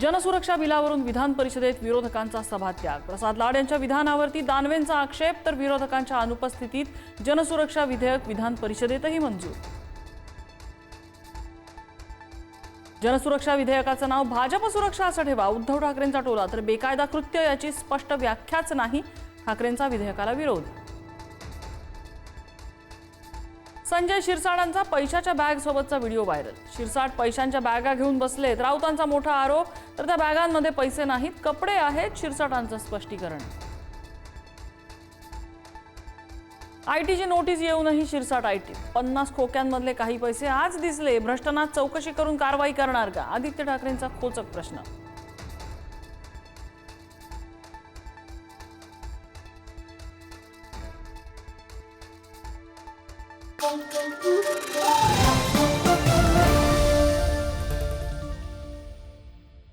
जनसुरक्षा बिलावरून विधान परिषदेत विरोधकांचा सभात्याग. प्रसाद लाड यांच्या विधानावरती दानवेंचा आक्षेप तर विरोधकांच्या अनुपस्थितीत जनसुरक्षा विधेयक विधान परिषदेतही मंजूर. जनसुरक्षा विधेयकाचं नाव भाजप सुरक्षा असं ठेवा. उद्धव ठाकरेंचा टोला तर बेकायदा कृत्य याची स्पष्ट व्याख्याच नाही ठाकरेंचा विधेयकाला विरोध. संजय शिरसाडांचा पैशाच्या बॅग सोबतचा व्हिडिओ व्हायरल. शिरसाट पैशांच्या बॅगा घेऊन बसलेत. राऊतांचा मोठा आरोप तर त्या बॅगांमध्ये पैसे नाहीत कपडे आहेत शिरसाटांचं स्पष्टीकरण. आयटीची नोटीस येऊनही शिरसाट आयटी पन्नास खोक्यांमधले काही पैसे आज दिसले. भ्रष्टनाथ चौकशी करून कारवाई करणार का? आदित्य ठाकरेंचा खोचक प्रश्न. Música